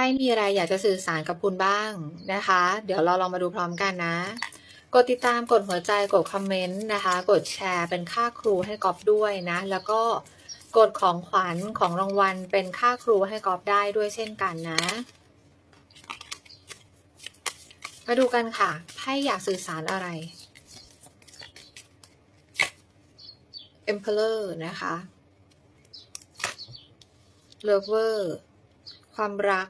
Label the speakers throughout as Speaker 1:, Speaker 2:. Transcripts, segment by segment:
Speaker 1: พ่มีอะไรอยากจะสื่อสารกับคุณบ้างนะคะ เดี๋ยวเราลองมาดูพร้อมกันนะ กดติดตามกดหัวใจกดคอมเมนต์นะคะ กดแชร์เป็นค่าครูให้กอบด้วยนะ แล้วก็กดของขวัญของรางวัลเป็นค่าครูให้กอบได้ด้วยเช่นกันนะ มาดูกันค่ะไพ่อยากสื่อสารอะไร Emperor นะคะ Lover ความรัก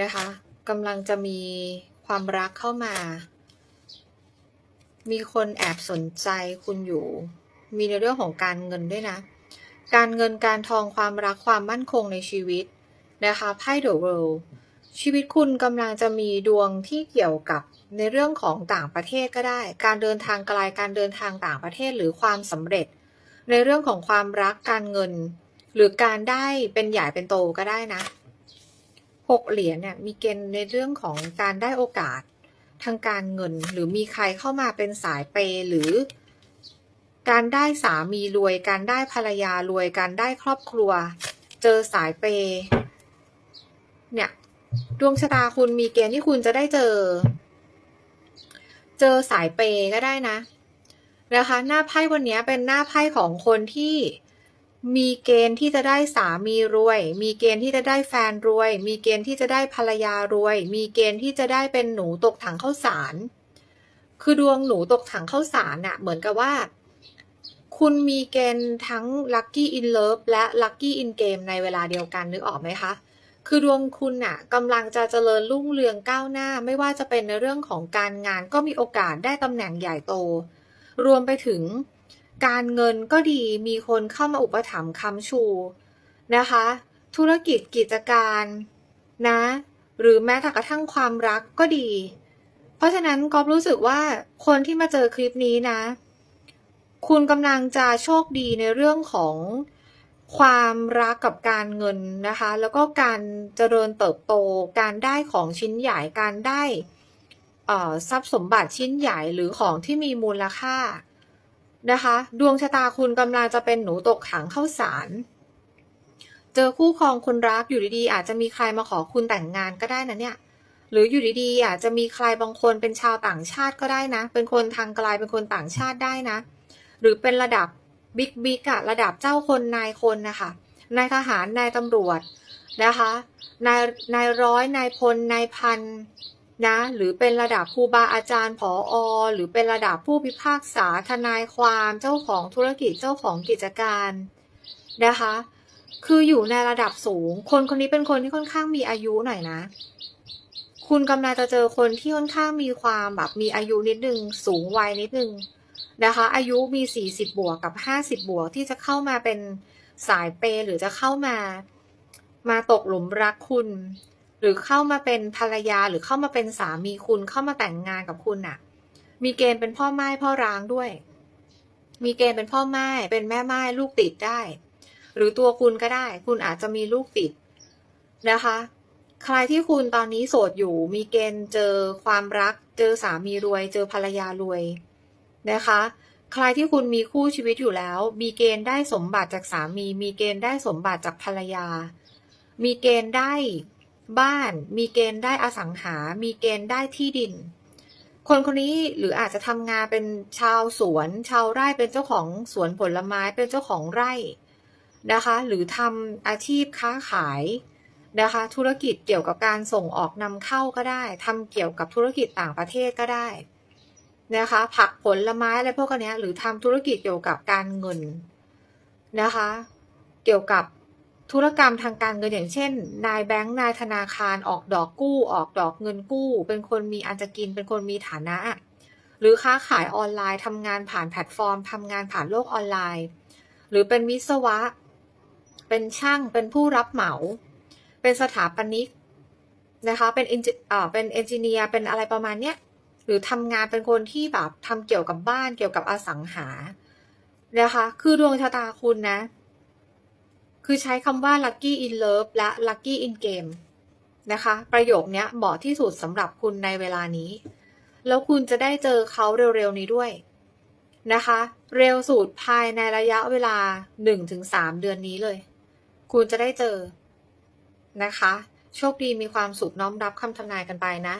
Speaker 1: นะคะกำลังจะมีความรักเข้ามา มีคนแอบสนใจคุณอยู่ มีในเรื่องของการเงินด้วยนะ การเงินการทองความรักความมั่นคงในชีวิตนะคะไพ่ The World ชีวิตคุณกำลังจะมีดวงที่เกี่ยวกับในเรื่องของต่างประเทศก็ได้ การเดินทางไกลการเดินทางต่างประเทศหรือความสำเร็จ ในเรื่องของความรักการเงิน หรือการได้เป็นใหญ่เป็นโตก็ได้นะ หกเหรียญเนี่ยมีเกณฑ์ในเรื่องของการได้โอกาสทางการเงิน หรือมีใครเข้ามาเป็นสายเปย์หรือ การได้สามีรวย การได้ภรรยารวย การได้ครอบครัว เจอสายเปย์เนี่ยดวงชะตาคุณมีเกณฑ์ที่คุณจะได้เจอ เจอสายเปย์ก็ได้นะนะคะ หน้าไพ่วันนี้เป็นหน้าไพ่ของคนที่ มีเกณฑ์ที่จะได้สามีรวย มีเกณฑ์ที่จะได้แฟนรวย มีเกณฑ์ที่จะได้ภรรยารวย มีเกณฑ์ที่จะได้เป็นหนูตกถังข้าวสาร คือดวงหนูตกถังข้าวสารน่ะ เหมือนกับว่า คุณมีเกณฑ์ทั้ง lucky in love และ lucky in game ในเวลาเดียวกันนึกออกไหมคะ คือดวงคุณน่ะกำลังจะเจริญรุ่งเรืองก้าวหน้า ไม่ว่าจะเป็นในเรื่องของการงานก็มีโอกาสได้ตำแหน่งใหญ่โต รวมไปถึง การเงินก็ดีมีคนเข้ามาอุปถัมภ์ค้ำชูนะคะ ธุรกิจกิจการนะ หรือแม้แต่กระทั่งความรักก็ดี เพราะฉะนั้นกอบรู้สึกว่าคนที่มาเจอคลิปนี้นะ คุณกำลังจะโชคดีในเรื่องของความรักกับการเงินนะคะ แล้วก็การเจริญเติบโต การได้ของชิ้นใหญ่การได้ทรัพย์สมบัติชิ้นใหญ่หรือของที่มีมูลค่า นะคะ ดวงชะตาคุณกำลังจะเป็นหนูตกขังเข้าสาร เจอคู่ครองคนรักอยู่ดีๆอาจจะมีใครมาขอคุณแต่งงานก็ได้นะเนี่ย หรืออยู่ดีๆอาจจะมีใครบางคนเป็นชาวต่างชาติก็ได้นะ เป็นคนทางไกลเป็นคนต่างชาติได้นะ หรือเป็นระดับบิ๊กบิ๊กอะระดับเจ้าคนนายคนนะคะนายทหารนายตำรวจนะคะนายนายร้อยนายพลนายพัน นะ หรือเป็นระดับครูบาอาจารย์ผออหรือเป็นระดับผู้พิพากษาทนายความเจ้าของธุรกิจเจ้าของกิจการนะคะ คืออยู่ในระดับสูง คนคนนี้เป็นคนที่ค่อนข้างมีอายุหน่อยนะ คุณกำลังจะเจอคนที่ค่อนข้างมีความแบบมีอายุนิดนึง สูงวัยนิดนึงนะคะ อายุมี 40 บวกกับ 50 บวกที่จะเข้ามาเป็นสายเปหรือจะเข้ามา มาตกหลุมรักคุณ หรือเข้ามาเป็นภรรยาหรือเข้ามาเป็นสามีคุณเข้ามาแต่งงานกับคุณน่ะมีเกณฑ์เป็นพ่อไม้พ่อร้างด้วย มีเกณฑ์เป็นพ่อไม้เป็นแม่ไม้ลูกติดได้ หรือตัวคุณก็ได้ คุณอาจจะมีลูกติดนะคะ ใครที่คุณตอนนี้โสดอยู่ มีเกณฑ์เจอความรัก เจอสามีรวย เจอภรรยารวยนะคะ ใครที่คุณมีคู่ชีวิตอยู่แล้ว มีเกณฑ์ได้สมบัติจากสามี มีเกณฑ์ได้สมบัติจากภรรยา มีเกณฑ์ได้ บ้านมีเกณฑ์ได้อสังหา มีเกณฑ์ได้ที่ดิน คนคนนี้หรืออาจจะทำงานเป็นชาวสวน ชาวไร่เป็นเจ้าของสวนผลไม้เป็นเจ้าของไร่นะคะ หรือทำอาชีพค้าขายนะคะ ธุรกิจเกี่ยวกับการส่งออกนำเข้าก็ได้ทำเกี่ยวกับธุรกิจต่างประเทศก็ได้นะคะ ผักผลไม้อะไรพวกนี้หรือทำธุรกิจเกี่ยวกับการเงินนะคะ เกี่ยวกับ ธุรกรรมทางการเงินอย่างเช่น นายแบงค์นายธนาคารออกดอกกู้ ออกดอกเงินกู้ เป็นคนมีอันจะกินเป็นคนมีฐานะ หรือค้าขายออนไลน์ทำงานผ่านแพลตฟอร์มทำงานผ่านโลกออนไลน์ หรือเป็นวิศวะ เป็นช่างเป็นผู้รับเหมา เป็นสถาปนิกนะคะเป็นเอนจิเอ่อเป็นเอนจิเนียร์เป็นอะไรประมาณเนี้ยหรือทำงานเป็นคนที่แบบทำเกี่ยวกับบ้านเกี่ยวกับอสังหานะคะ คือดวงชะตาคุณนะ คือใช้คำว่า lucky in love และ lucky in game นะคะ ประโยคนี้เหมาะที่สุดสำหรับคุณในเวลานี้ แล้วคุณจะได้เจอเขาเร็วๆนี้ด้วยนะคะ เร็วสุดภายในระยะเวลา 1-3 เดือนนี้เลย คุณจะได้เจอนะคะ โชคดีมีความสุขน้อมรับคำทำนายกันไปนะ